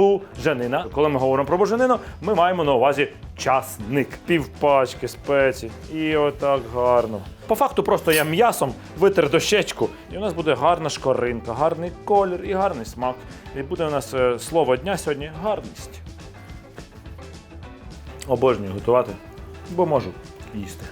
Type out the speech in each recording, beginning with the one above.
буженина. Коли ми говоримо про буженину, ми маємо на увазі часник. Півпачки спецій. І отак гарно. По факту просто я м'ясом витер дощечку, і у нас буде гарна шкоринка, гарний колір і гарний смак. І буде у нас е, слово дня сьогодні гарність. Обожнюю готувати, бо можу їсти.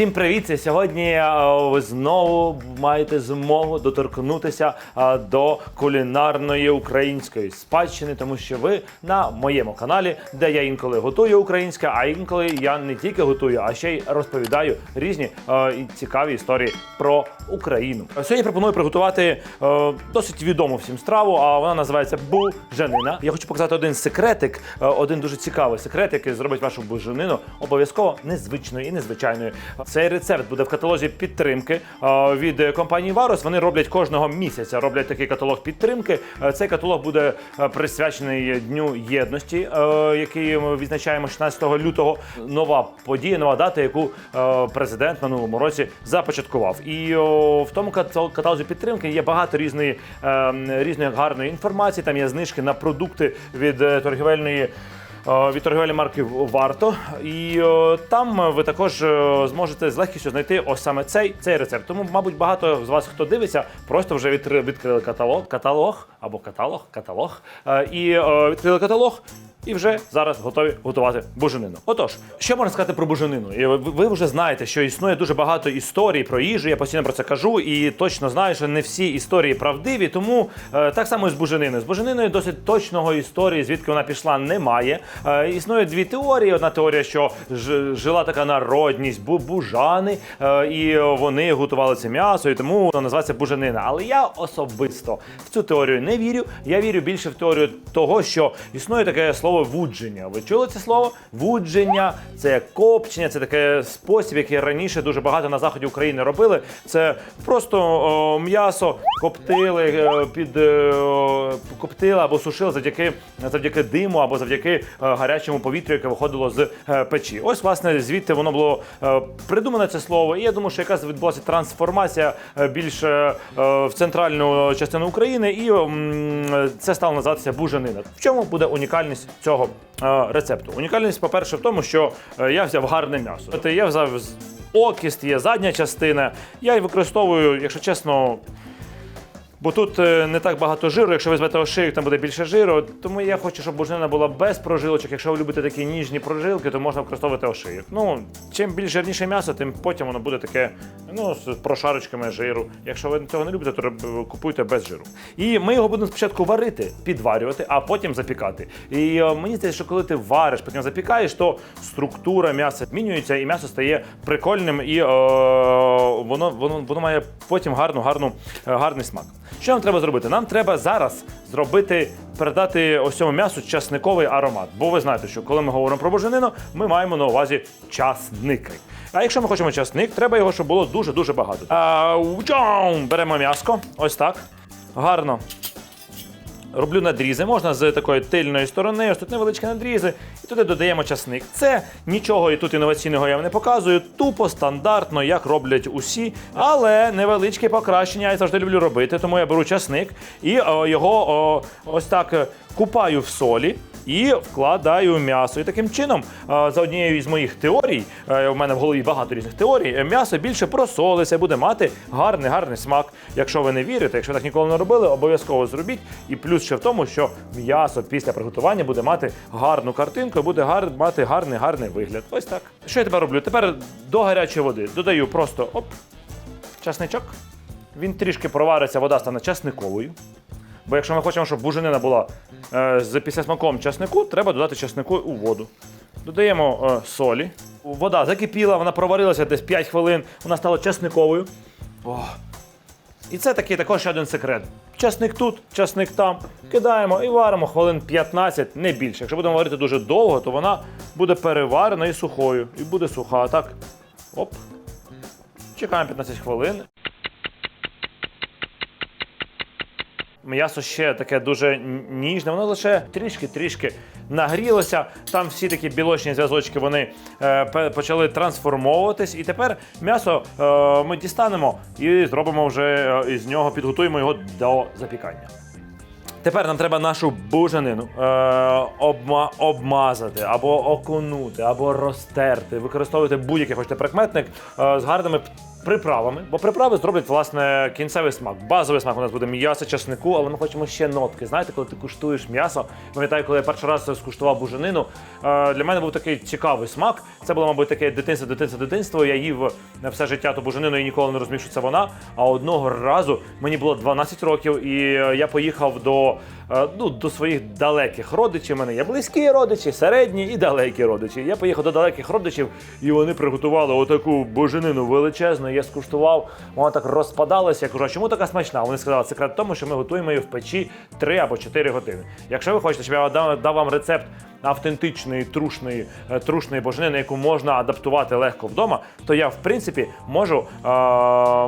Всім привіт! Сьогодні е, ви знову маєте змогу доторкнутися е, до кулінарної української спадщини, тому що ви на моєму каналі, де я інколи готую українське, а інколи я не тільки готую, а ще й розповідаю різні е, цікаві історії про Україну. Сьогодні пропоную приготувати досить відому всім страву, а вона називається буженина. Я хочу показати один секретик, один дуже цікавий секрет, який зробить вашу буженину обов'язково незвичною і незвичайною. Цей рецепт буде в каталозі підтримки від е, компанії Варус. Вони роблять кожного місяця. Роблять такий каталог підтримки. Е, Цей каталог буде е, присвячений Дню єдності, який ми відзначаємо 16 лютого. Нова подія, нова дата, яку президент минулому році започаткував. І в тому катал- каталозі підтримки є багато різної, е, різної гарної інформації. Там є знижки на продукти від торгівельної. Е, Від торгівельної марки варто, і е, там ви також е, зможете з легкістю знайти ось саме цей, цей рецепт. Тому, мабуть, багато з вас, хто дивиться, просто вже відкрили каталог, каталог або каталог, каталог, і відкрили каталог. І вже зараз готові готувати буженину. Отож, що можна сказати про буженину? Ви, вже знаєте, що існує дуже багато історій про їжу. Я постійно про це кажу, і точно знаю, що не всі історії правдиві. Тому е, так само і з бужениною. З бужениною досить точного історії, звідки вона пішла, немає. Е, існує дві теорії. Одна теорія, що ж, жила така народність, бу- бужани, е, і вони готували це м'ясо, і тому вона називається буженина. Але я особисто в цю теорію не вірю. Я вірю більше в теорію того, що існує таке слово вудження. Ви чули це слово? Вудження це копчення, це таке спосіб, який раніше дуже багато на заході України робили. Це просто м'ясо коптили е, під е, коптили або сушили завдяки завдяки диму або завдяки е, гарячому повітрю, яке виходило з печі. Ось власне звідти воно було придумане це слово. І я думаю, що якась відбулася трансформація більше в центральну частину України, і це стало називатися буженина. В чому буде унікальність цього е, рецепту? Унікальність, по-перше, в тому, що е, я взяв гарне м'ясо. Я взяв окіст, є задня частина. Я й використовую, якщо чесно. Бо тут е, не так багато жиру, якщо ви візьмете ошийок, там буде більше жиру. Тому я хочу, щоб буженина була без прожилочок. Якщо ви любите такі ніжні прожилки, то можна використовувати ошийок. Ну, чим більш жирніше м'ясо, тим потім воно буде таке, ну, з прошарочками жиру. Якщо ви цього не любите, то купуйте без жиру. І ми його будемо спочатку варити, підварювати, а потім запікати. І е, мені здається, що коли ти вариш, потім запікаєш, то структура м'яса змінюється, і м'ясо стає прикольним, і е, воно, воно, воно має потім гарну, гарну, гарний смак. Що нам треба зробити? Нам треба зараз зробити, передати ось цьому м'ясу часниковий аромат. Бо ви знаєте, що коли ми говоримо про боженину, ми маємо на увазі часники. А якщо ми хочемо часник, треба його, щоб було дуже-дуже багато. А, беремо м'яско, ось так. Гарно Роблю надрізи, можна з такої тильної сторони, ось тут невеличкі надрізи, і туди додаємо часник. Це нічого і тут інноваційного я вам не показую. Тупо стандартно, як роблять усі, але невеличке покращення я завжди люблю робити. Тому я беру часник і о, його о, ось так купаю в солі. І вкладаю м'ясо. І таким чином, за однією з моїх теорій, е, у мене в голові багато різних теорій, е, м'ясо більше просолиться, буде мати гарний гарний смак. Якщо ви не вірите, якщо так ніколи не робили, обов'язково зробіть. І плюс ще в тому, що м'ясо після приготування буде мати гарну картинку, і буде гар, мати гарний гарний вигляд. Ось так. Що я тепер роблю? Тепер до гарячої води додаю просто оп, часничок. Він трішки провариться, вода стане часниковою. Бо якщо ми хочемо, щоб буженина була е, з післясмаком часнику, треба додати часнику у воду. Додаємо е, солі. Вода закипіла, вона проварилася десь 5 хвилин, вона стала часниковою. О. І це такий також один секрет. Часник тут, часник там. Кидаємо і варимо хвилин 15, не більше. Якщо будемо варити дуже довго, то вона буде переварена і сухою. І буде суха. Так. Оп. Чекаємо 15 хвилин. М'ясо ще таке дуже ніжне, воно лише трішки-трішки нагрілося. Там всі такі білочні зв'язочки вони е, почали трансформовуватись. І тепер м'ясо е, ми дістанемо і зробимо вже е, із нього, підготуємо його до запікання. Тепер нам треба нашу буженину е, обма, обмазати, або окунути, або розтерти. Використовуйте будь-який хочете прикметник е, з гарними приправами, бо приправи зроблять власне кінцевий смак. Базовий смак у нас буде м'ясо, часнику, але ми хочемо ще нотки. Знаєте, коли ти куштуєш м'ясо, пам'ятаю, коли я перший раз скуштував буженину, е, для мене був такий цікавий смак. Це було, мабуть, таке дитинство, дитинство, дитинство. Я їв на все життя ту буженину і ніколи не розумів, що це вона. А одного разу мені було 12 років, і е, я поїхав до, ну, до своїх далеких родичів. У мене є близькі родичі, середні і далекі родичі. Я поїхав до далеких родичів, і вони приготували отаку буженину величезну. Я скуштував, вона так розпадалася. Я кажу, а чому така смачна? Вони сказали, секрет в тому, що ми готуємо її в печі 3 або 4 години. Якщо ви хочете, щоб я дав, вам рецепт автентичної трушної, е, трушної боженини, яку можна адаптувати легко вдома, то я в принципі можу, е,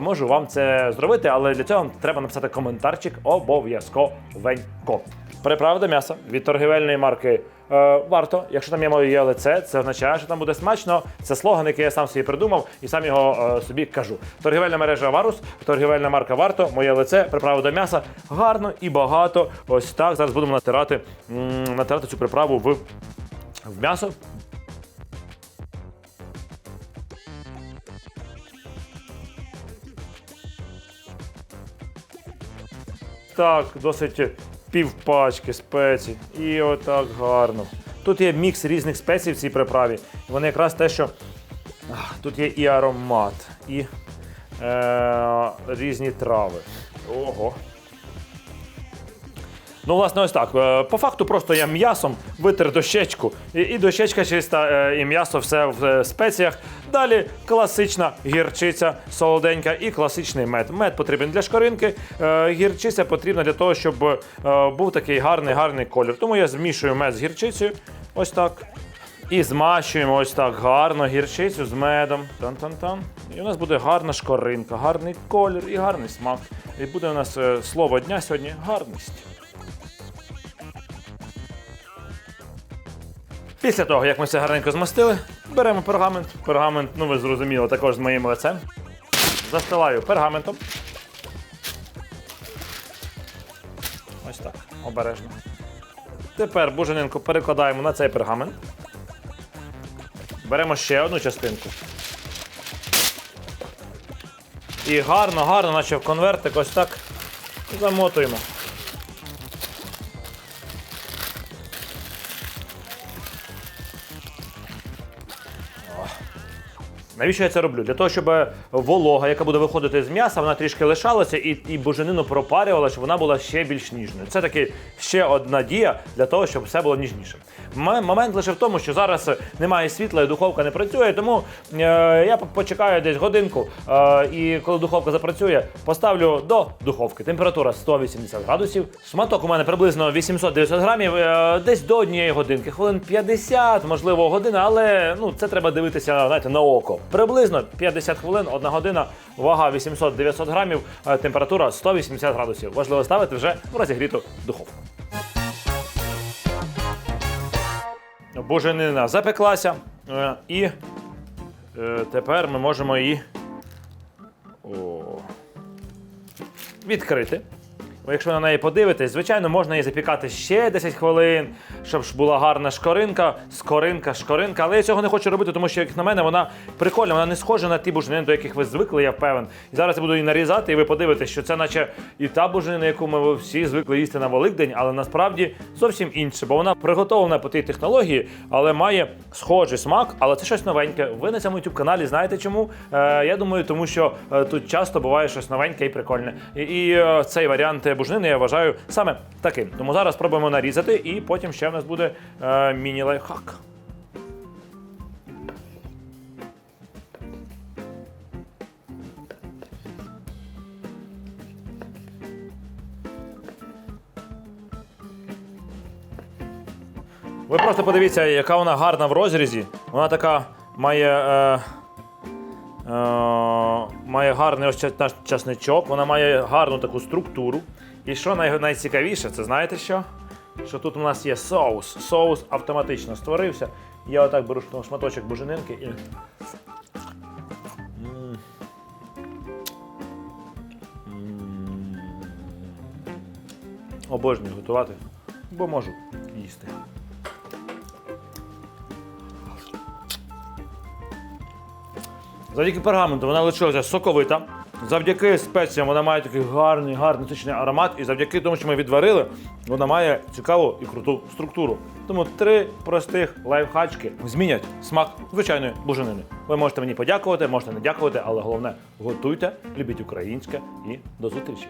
можу вам це зробити, але для цього треба написати коментарчик обов'язковенько. Приправа до м'яса від торгівельної марки е, варто. Якщо там є моє лице, це означає, що там буде смачно. Це слоган, який я сам собі придумав і сам його е, собі кажу. Торгівельна мережа Варус, торгівельна марка Варто, моє лице, приправа до м'яса. Гарно і багато. Ось так. Зараз будемо натирати, м, натирати цю приправу в, в м'ясо. Так, досить півпачки спецій. І отак гарно. Тут є мікс різних спецій в цій приправі. Вони якраз те, що тут є і аромат, і е, різні трави. Ого. Ну, власне, ось так. Е, По факту просто я м'ясом витер дощечку. І, дощечка чиста, е, і м'ясо все в е, спеціях. Далі класична гірчиця солоденька і класичний мед. Мед потрібен для шкоринки. е, Гірчиця потрібна для того, щоб е, був такий гарний гарний колір. Тому я змішую мед з гірчицею. Ось так. І змащуємо ось так гарно гірчицю з медом. Тан-тан-тан. І у нас буде гарна шкоринка, гарний колір і гарний смак. І буде у нас е, слово дня сьогодні гарність. Після того, як ми все гарненько змастили, беремо пергамент. Пергамент, ну ви зрозуміли, також з моїм лицем. Застилаю пергаментом. Ось так, обережно. Тепер буженинку перекладаємо на цей пергамент. Беремо ще одну частинку. І гарно, гарно, наче в конвертик, ось так замотуємо. Навіщо я це роблю? Для того, щоб волога, яка буде виходити з м'яса, вона трішки лишалася і, і буженину пропарювала, щоб вона була ще більш ніжною. Це таки ще одна дія для того, щоб все було ніжніше. Момент лише в тому, що зараз немає світла і духовка не працює, тому е, я почекаю десь годинку. Е, і коли духовка запрацює, поставлю до духовки. Температура 180 градусів. Шматок у мене приблизно 800-900 грамів, е, десь до однієї годинки, хвилин 50, можливо, година, але ну це треба дивитися знаєте, на око. Приблизно 50 хвилин, одна година, вага 800-900 грамів, е, температура 180 градусів. Важливо ставити вже в розігріту духовку. Буженина запеклася, е, і е, тепер ми можемо її відкрити. Якщо на неї подивитись, звичайно, можна її запікати ще 10 хвилин, щоб ж була гарна шкоринка, скоринка, шкоринка. Але я цього не хочу робити, тому що, як на мене, вона прикольна, вона не схожа на ті буженини, до яких ви звикли, я певен. І зараз я буду її нарізати, і ви подивитесь, що це наче і та буженина, яку ми всі звикли їсти на Великдень, але насправді зовсім інше, бо вона приготовлена по тій технології, але має схожий смак, але це щось новеньке. Ви на цьому youtube каналі знаєте чому? Е, я думаю, тому що е, тут часто буває щось новеньке і прикольне. І, і е, цей варіант бужнини я вважаю саме таким. Тому зараз спробуємо нарізати, і потім ще в нас буде е, міні-лайфхак. Ви просто подивіться, яка вона гарна в розрізі. Вона така має. Е, е, має гарний ось часничок, вона має гарну таку структуру. І що най- найцікавіше, це знаєте що? Що тут у нас є соус. Соус автоматично створився. Я отак беру шматочок буженинки і. Обожнюю готувати, бо можу їсти. Завдяки пергаменту вона лишилася соковита. Завдяки спеціям вона має такий гарний, гарний насичений аромат. І завдяки тому, що ми відварили, вона має цікаву і круту структуру. Тому три простих лайфхачки змінять смак звичайної буженини. Ви можете мені подякувати, можете не дякувати, але головне готуйте, любіть українське і до зустрічі.